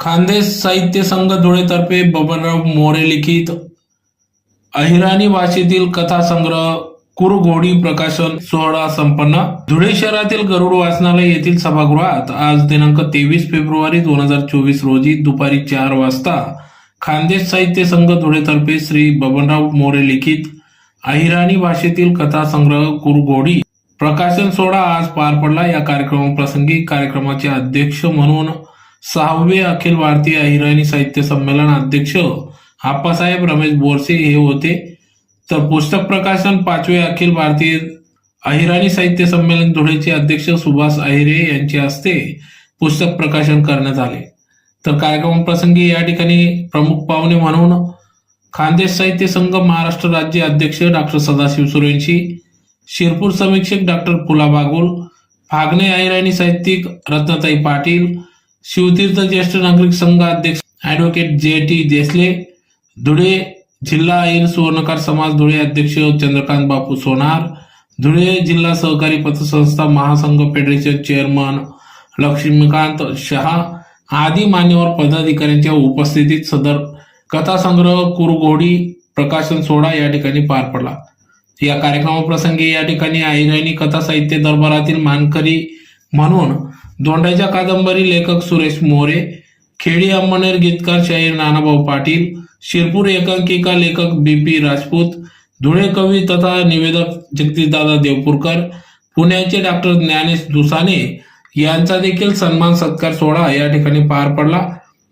खानदेश साहित्य संघ धुळेतर्फे बबनराव मोरे लिखित. अहिराणी भाषेतील कथा संग्रह कुरघोडी प्रकाशन सोहळा संपन्न. धुळे शहरातील गरुड वाचनालय येथील सभागृहात आज दिनांक तेवीस फेब्रुवारी दोन हजार चोवीस रोजी दुपारी चार वाजता खानदेश साहित्य संघ धुळेतर्फे श्री बबनराव मोरे लिखित. अहिराणी भाषेतील कथा संग्रह कुरघोडी प्रकाशन सोहळा आज पार पडला. या कार्यक्रमाप्रसंगी कार्यक्रमाचे अध्यक्ष म्हणून सहावे अखिल भारतीय अहिराणी साहित्य संमेलन अध्यक्ष आप्पासाहेब रमेश बोरसे हे होते. तर पुस्तक प्रकाशन पाचवे अखिल भारतीय अहिराणी साहित्य संमेलन धुळेचे अध्यक्ष सुभाष अहिरे यांचे हस्ते पुस्तक प्रकाशन करण्यात आले. तर कार्यक्रम प्रसंगी या ठिकाणी प्रमुख पाहुणे म्हणून खानदेश साहित्य संघ महाराष्ट्र राज्य अध्यक्ष डॉक्टर सदाशिव सुरेंशी शिरपूर समीक्षक डॉक्टर फुला बागुल फागणे अहिराणी साहित्यिक रत्नताई पाटील शिवतीर्थ ज्येष्ठ नागरिक संघ अध्यक्ष ऍडव्होकेट जे टी देसले धुळे जिल्हा ऐन सुवर्णकार समाज धुळे अध्यक्ष चंद्रकांत बापू सोनार धुळे जिल्हा सहकारी पतसंस्था महासंघ फेडरेशन चेअरमन लक्ष्मीकांत शहा आदी मान्यवर पदाधिकाऱ्यांच्या उपस्थितीत सदर कथासंग्रह कुरघोडी प्रकाशन सोहळा या ठिकाणी पार पडला. या कार्यक्रमाप्रसंगी या ठिकाणी आईराणी कथा साहित्य दरबारातील मानकरी म्हणून दोंडाच्या कादंबरी लेखक सुरेश मोरे खेडी अंमनेर गीतकार शाहीर नानाभाऊ पाटील शिरपूर एकांकिका लेखक बी पी राजपूत धुळे कवी तथा निवेदक जगदीशदादा देवपूरकर पुण्याचे डॉक्टर ज्ञानेश दुसाने यांचा देखील सन्मान सत्कार सोहळा या ठिकाणी पार पडला.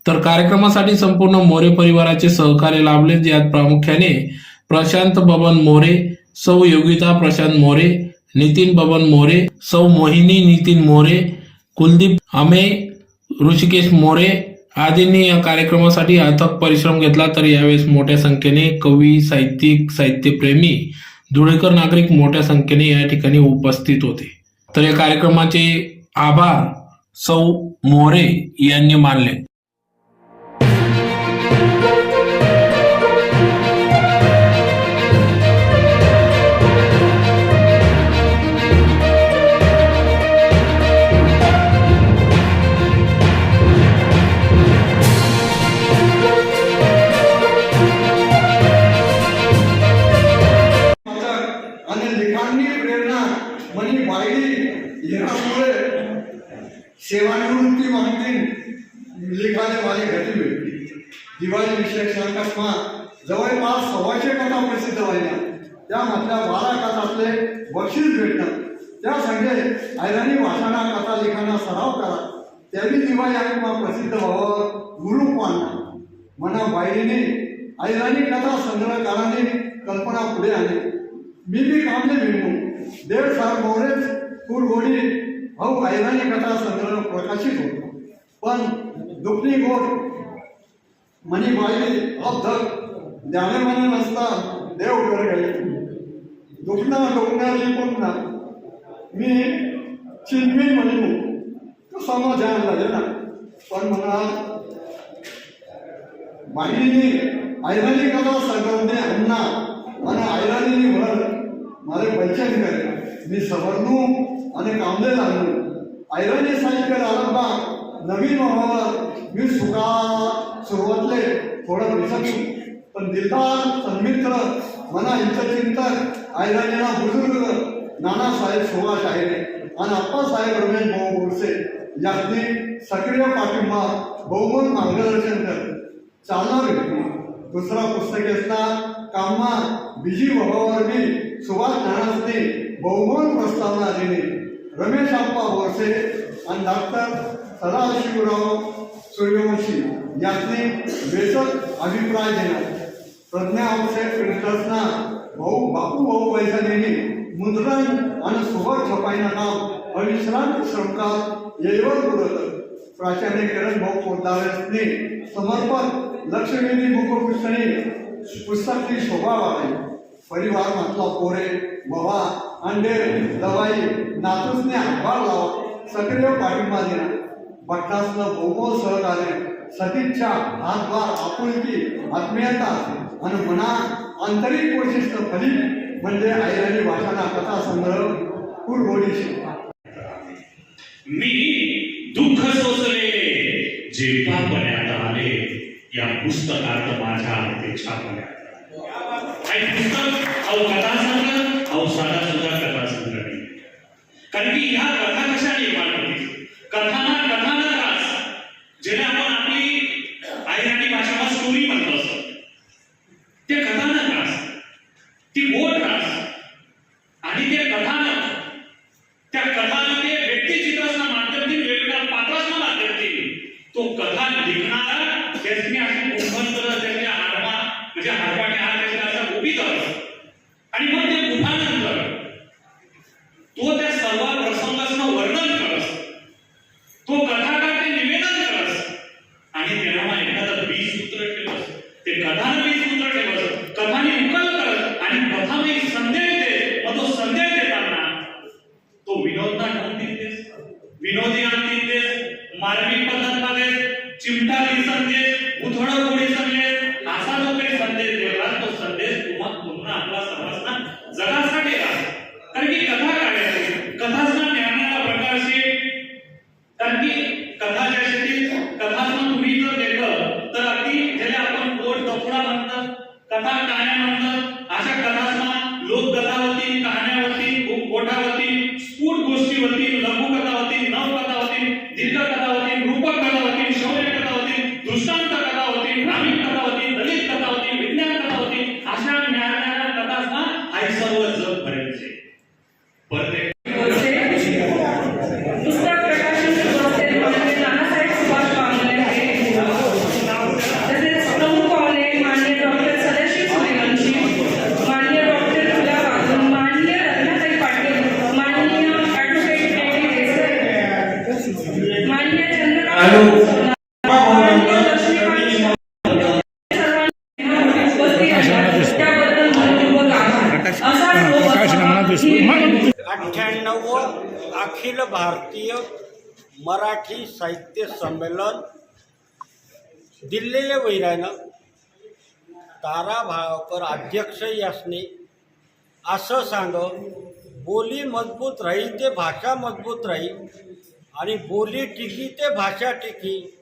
तर कार्यक्रमासाठी संपूर्ण मोरे परिवाराचे सहकार्य लाभले ज्यात प्रामुख्याने प्रशांत बबन मोरे सौ योगिता प्रशांत मोरे नितीन बबन मोरे सौ मोहिनी नितीन मोरे कुलदीप अमे ऋषिकेश मोरे आदींनी या कार्यक्रमासाठी अथक परिश्रम घेतला. तर यावेळेस मोठ्या संख्येने कवी साहित्यिक साहित्यप्रेमी धुळेकर नागरिक मोठ्या संख्येने या ठिकाणी उपस्थित होते. तर या कार्यक्रमाचे आभार सौ मोरे यांनी मानले. सेवानिवृत्ती मागतील लिखाणे माझी घरी भेटली दिवाळी विषयक संकल्पना जवळपास सव्वाशे कथा प्रसिद्ध व्हायला. त्यामधल्या बारा कथातले बक्षीस भेटतात. त्या सगळे ऐराणी भाषाणा कथा लिखाणा सराव करा. त्यांनी दिवाळी आणि मग प्रसिद्ध व्हावं गुरु मानला म्हणा बाईने ऐराणी कथा संग्रहकाराने कल्पना पुढे आली मी बी कामले मिळवू देव सार मोरेच कुरघोडी भाऊ ऐराणी कथा संग्रह प्रकाशित होतो पण दुखणी गोड म्हणी बाई ज्ञाने ज्ञानमाने नसता देव घर गेले दुखणं डोंगणारी पुन्हा मी चिन्मी म्हणू तो समाधान झाले ना। पण मला बाईने ऐराणी कथा संग्रहने अन्ना आणि ऐराणी भर मला पैसे करे। मी समजू आणि कामले लागले ऐरणी సాయంకాల ఆరంభ नवीन महावर मी सुका सुरुवातले थोडं दिसत पण दिलदार सन्मित्र मना हितचिंतक आयराजेना बुजुर्ग नानासाहेब सुभाष आहे. आणि अप्पासाहेब रमेश भाऊ गोडसे यांनी सक्रिय पाठिंबा बहुमत मार्गदर्शन कर चालणार दुसरा पुस्तक असता कामा बिजी वभावर मी सुभाष नानासने बहुमत प्रस्तावना दिली. रमेश आप्पा बोरसे आणि डॉक्टर सदाशिवराव सूर्यवंशी यांनी बेसक अभिप्राय दिला. प्रज्ञा औषध प्रिंटर्सना भाऊ बापू भाऊ पैसानेनी मुद्रण आणि सुबह छपाईना नाव अविश्रांत श्रमकार येवर पुरवलं प्राचार्य किरण भाऊ पोदारे समर्पण लक्षवेधी मुखपुस्तणी पुस्तकची शोभा वाढली. परिवार म्हटला पोरे बवा अंडे दवाई नातूसने हातभार लावा सक्रिय पाठिंबा दिला. भट्टासनं बहुमोल सहकार्य सतीच्छा हातभार आपुलकी आत्मीयता आणि मना आंतरिक वैशिष्ट्य फलित म्हणजे ऐराणी भाषाना कथा संग्रह कुरघोडीशी मी दुःख सोसले जेव्हा बन्यात आले या पुस्तकात माझ्या अपेक्षा बन्यात पुस्तक अहो कथा संग्रह अहो साधा सुद्धा कथा संग्रह कारण की ह्या कथा कशा निर्माण होतील कथाना कथाना त्रास जेणे आपण आपली आयराणी भाषा स्टोरी म्हणतो असतो ते कथानक रास ती गोड त्रास आणि ते कथानक त्या कथानके व्यक्तिचित्राच्या माध्यमातून वेगवेगळ्या पात्राच्या माध्यमातून तो कथा लिखणारा त्याने अशी कुंभंतर त्याच्या हार्मा म्हणजे हार्माने हा त्याच्या असा उभीत आणि मग ते गुहानंतर तो त्या सर्व प्रसंगाचं वर्णन करस तो कथाकार ते निवेदन करस आणि तेव्हा एखादं बीज सूत्र ठेवस ते कथानं बीज सूत्र ठेवस कथाने उकल करस आणि कथाने एक संदेश दे मग तो संदेश देताना तो विनोदना ठेवून दिसतेस विनोदी आणतील देस मार्मिक पद्धतमध्ये चिमटाली संदेश उथळ गोडी संदेश असा जो काही संदेश दिला तो संदेश तुम्हा पुन्हा आपला समजना जगासाठी राहतो कारण की कथा काय आहे कथासना ज्ञानाला प्रकार असे कारण की कथा ज्या शेती कथासना तुम्ही जर घेतलं तर अगदी ज्याला आपण गोड कपडा म्हणतात कथा कहाण्या आभार अठ्ठ्याण्णव अखिल भारतीय मराठी साहित्य संमेलन दिल्लेले वैरायनं तारा भावकर अध्यक्ष यासने असं सांग बोली मजबूत राही ते भाषा मजबूत राहील आणि बोली टिकी ते भाषा टिकी.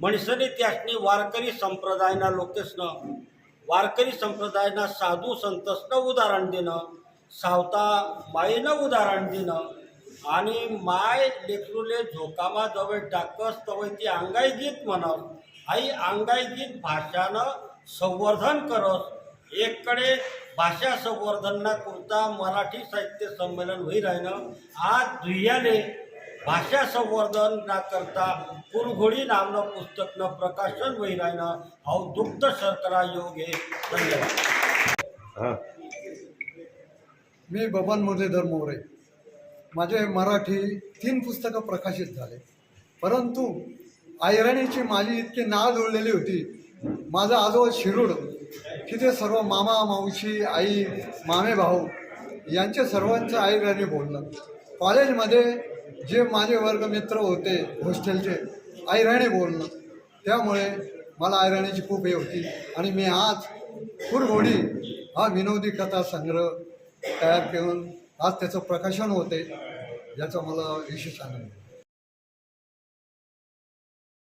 म्हणसनी त्यासनी वारकरी संप्रदायना लोकेसनं वारकरी संप्रदायांना साधू संतसनं उदाहरण देणं सावता माईनं उदाहरण देणं आणि माय लेकरूले झोकामा जवळ टाकस तवय ती अंगाई गीत म्हणत आई अंगाई गीत भाषानं संवर्धन करस एककडे भाषा संवर्धनना करता मराठी साहित्य संमेलन होई राहिनं आज दुह्याने भाषा संवर्धन ना करता कुरघोडी नामनं पुस्तकनं प्रकाशन अहो दुग्ध शर्करा योग हे धन्यवाद. मी बबन मुरलीधर मोरे. माझे मराठी तीन पुस्तकं प्रकाशित झाले. परंतु ऐरणीची माझी इतकी नाळ जुळलेली होती. माझा आजोबा शिरूड तिथे सर्व मामा मावशी आई मामे भाऊ यांचे सर्वांचं ऐरणी बोलणं. कॉलेजमध्ये जे माझे वर्गमित्र होते हॉस्टेलचे ऐराणी बोलणं. त्यामुळे मला ऐराणीची खूप हे होती. आणि मी आज कुरघोडी हा विनोदी कथा संग्रह तयार करून आज त्याचं प्रकाशन होते याचा मला विशेष आनंद आहे.